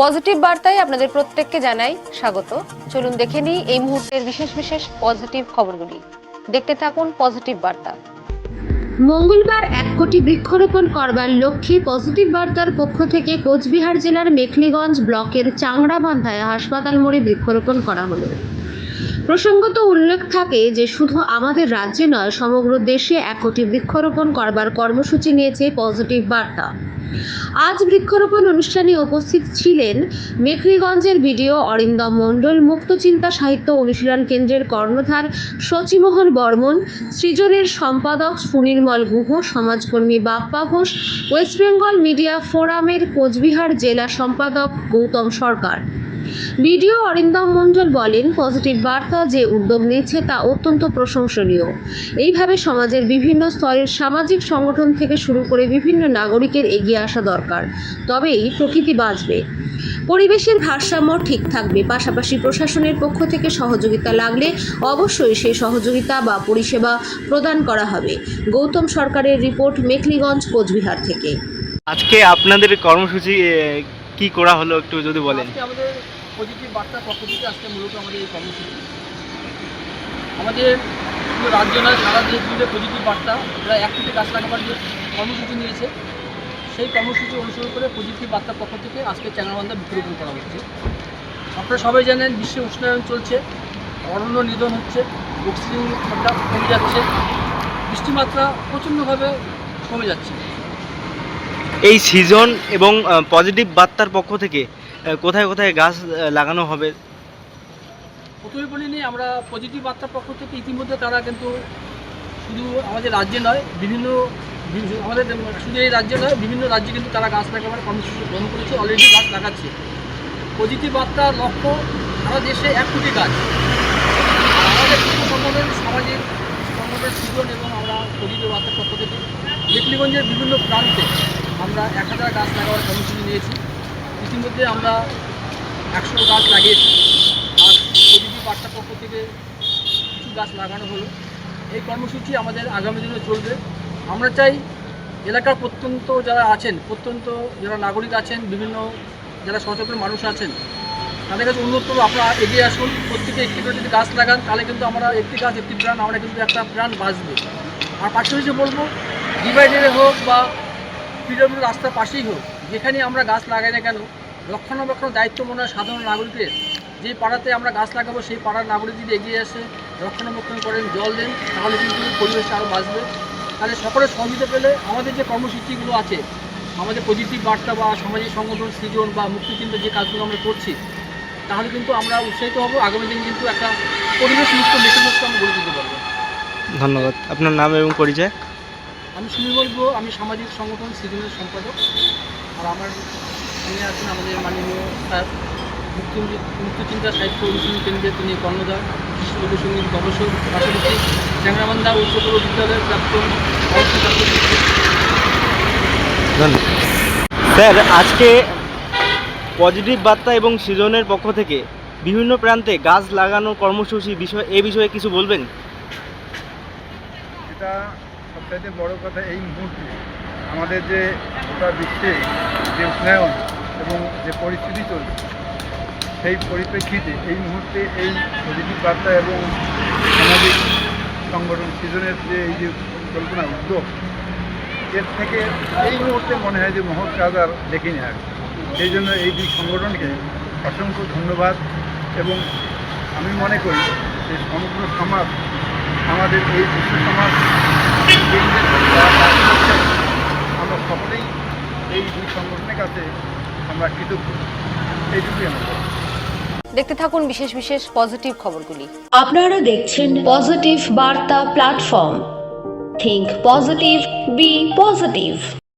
Positive বার্তায় আপনাদের প্রত্যেককে জানাই স্বাগত। চলুন দেখে নিই এই মুহূর্তের বিশেষ বিশেষ পজিটিভ খবরগুলি। দেখতে থাকুন পজিটিভ বার্তা। মঙ্গলবার এক কোটি বৃক্ষরোপণ করবার লক্ষ্যে পজিটিভ বার্তার পক্ষ থেকে কোচবিহার জেলার মেখলিগঞ্জ ব্লকের চাংড়াবান্ধায় হাসপাতাল মোড়ে বৃক্ষরোপণ করা হলো। প্রসঙ্গত উল্লেখ থাকে যে শুধু আমাদের রাজ্যে নয়, সমগ্র দেশে এক কোটি বৃক্ষরোপণ করবার কর্মসূচি নিয়েছে পজিটিভ বার্তা। আজ বৃক্ষরোপণ অনুষ্ঠানে উপস্থিত ছিলেন মেখলিগঞ্জের বিডিও অরিন্দম মণ্ডল মুক্তচিন্তা সাহিত্য অনুশীলন কেন্দ্রের কর্ণধার শচীমোহন বর্মন, সৃজনের সম্পাদক সুনির্মল গুহ, সমাজকর্মী বাপ্পা ঘোষ, ওয়েস্ট বেঙ্গল মিডিয়া ফোরামের কোচবিহার জেলা সম্পাদক গৌতম সরকার। বিডিও অরিন্দম মণ্ডল বলেন পজিটিভ বার্তা যে উদ্যোগ নিচ্ছে তা অত্যন্ত প্রশংসনীয়। এইভাবে সমাজের বিভিন্ন স্তরের সামাজিক সংগঠন থেকে শুরু করে বিভিন্ন নাগরিকের এগিয়ে আসা দরকার তবেই প্রকৃতি বাঁচবে। পরিবেশের ভারসাম্য ঠিক থাকবে পাশাপাশি প্রশাসনের পক্ষ থেকে সহযোগিতা লাগলে অবশ্যই সেই সহযোগিতা বা পরিষেবা প্রদান করা হবে। গৌতম সরকারের রিপোর্ট মেখলিগঞ্জ কোচবিহার থেকে। আজকে আপনাদের কর্মসূচি কি করা হলো একটু যদি বলেন? আমাদের পজিটিভ বার্তা পক্ষ থেকে আজকে মূলত আমাদের এই কর্মসূচি। আমাদের রাজ্য নয়, সারা দেশ জুড়ে পজিটিভ বার্তা, প্রায় এক কোটি গাছ লাগাবার যে কর্মসূচি নিয়েছে। সেই কর্মসূচি অনুসরণ করে পজিটিভ বার্তার পক্ষ থেকে আজকে চ্যাংরাবান্ধা বৃক্ষরোপণ করা হচ্ছে। আপনারা সবাই জানেন, বিশ্বে উষ্ণায়ন চলছে, অরণ্য নিধন হচ্ছে অক্সিজেন মাত্রা কমে যাচ্ছে, বৃষ্টিমাত্রা প্রচণ্ডভাবে কমে যাচ্ছে। এই সিজন এবং পজিটিভ বার্তার পক্ষ থেকে কোথায় কোথায় গাছ লাগানো হবে? প্রথমে বলিনি আমরা পজিটিভ বার্তার পক্ষ থেকে ইতিমধ্যে তারা কিন্তু শুধু আমাদের রাজ্যে নয়, বিভিন্ন আমাদের শুধু এই রাজ্যে নয়, বিভিন্ন রাজ্যে কিন্তু তারা গাছ লাগাবার কর্মসূচি গ্রহণ করেছে অলরেডি গাছ লাগাচ্ছে। পজিটিভ বার্তার লক্ষ্য, সারা দেশে এক কোটি গাছ। আমাদের কিছু সংগঠন সৃজন এবং আমরা পজিটিভ বার্তার পক্ষ থেকে মেখলিগঞ্জের বিভিন্ন প্রান্তে আমরা এক হাজার গাছ লাগাবার কর্মসূচি নিয়েছি। ইতিমধ্যে আমরা একশো গাছ লাগিয়েছি। আর পজিটিভ বার্তার পক্ষ থেকে কিছু গাছ লাগানো হলো। এই কর্মসূচি আমাদের আগামী দিনে চলবে। আমরা চাই এলাকার প্রত্যন্ত যারা আছেন, প্রত্যন্ত যারা নাগরিক আছেন, বিভিন্ন যারা সচেতন মানুষ আছেন, তাদের কাছে অনুরোধ করব, আপনারা এগিয়ে আসুন। প্রত্যেকে একটি করে যদি গাছ লাগান, তাহলে কিন্তু আমরা একটি গাছ, একটি প্রাণ, আমরা কিন্তু একটা প্রাণ বাঁচবে। আর পাশাপাশি বলব ডিভাইডারে হোক বা পিডব্লিউ রাস্তার পাশেই হোক যেখানে আমরা গাছ লাগাই না কেন? রক্ষণাবেক্ষণ দায়িত্ব মনে হয় সাধারণ নাগরিকের। যে পাড়াতে আমরা গাছ লাগাবো, সেই পাড়ার নাগরিক যদি এগিয়ে আসে, রক্ষণাবেক্ষণ করেন, জল দেন, তাহলে কিন্তু পরিবেশটা আরও বাঁচবে। তাহলে সকলের সহযোগিতা পেলে আমাদের যে কর্মসূচিগুলো আছে, আমাদের পজিটিভ বার্তা বা সামাজিক সংগঠন, সৃজন বা মুক্তিচিন্তা যে কাজগুলো আমরা করছি, তাহলে কিন্তু আমরা উৎসাহিত হব। আগামী দিন কিন্তু একটা পরিবেশ মুক্ত মেসেমুক্ত আমরা গড়ে তুলতে পারব। ধন্যবাদ। আপনার নাম এবং পরিচয়? আমি শুনি বলব আমি সামাজিক সংগঠন সৃজনের সম্পাদক। আর আমার সঙ্গে আছেন আমাদের মাননীয় স্যার মুক্তি মুক্তচিন্তা সাহিত্য অনুশীলন কেন্দ্রে তিনি কর্ণধার শিশু লোকসঙ্গীত গবেষক পাশাপাশি চ্যাংরাবান্ধা উচ্চতর বিদ্যালয়ের প্রাক্তন স্যার আজকে পজিটিভ বার্তা এবং সৃজনের পক্ষ থেকে বিভিন্ন প্রান্তে গাছ লাগানোর কর্মসূচি বিষয় এ বিষয়ে কিছু বলবেন? এটা সবচাইতে বড় কথা এই মুহূর্তে আমাদের যে গোটা বিশ্বে যে উষ্ণায়ন এবং যে পরিস্থিতি চলছে, সেই পরিপ্রেক্ষিতে এই মুহূর্তে এই পজিটিভ বার্তা এবং সামাজিক সংগঠন সৃজনের যে এই যে কল্পনা, উদ্যোগ, এর থেকে এই মুহূর্তে মনে হয় যে মহৎ কাজ আর দেখিনি আর। সেই জন্য এই দুই সংগঠনকে অসংখ্য ধন্যবাদ এবং আমি মনে করি যে সমগ্র সমাজ, আমাদের এই বিশ্ব সমাজ আমরা সকলেই এই দুই সংগঠনের কাছে আমরা কৃতজ্ঞ। এইটুকুই আমার দেখতে থাকুন বিশেষ বিশেষ পজিটিভ খবরগুলি। আপনারা দেখছেন পজিটিভ বার্তা platform. Think positive be positive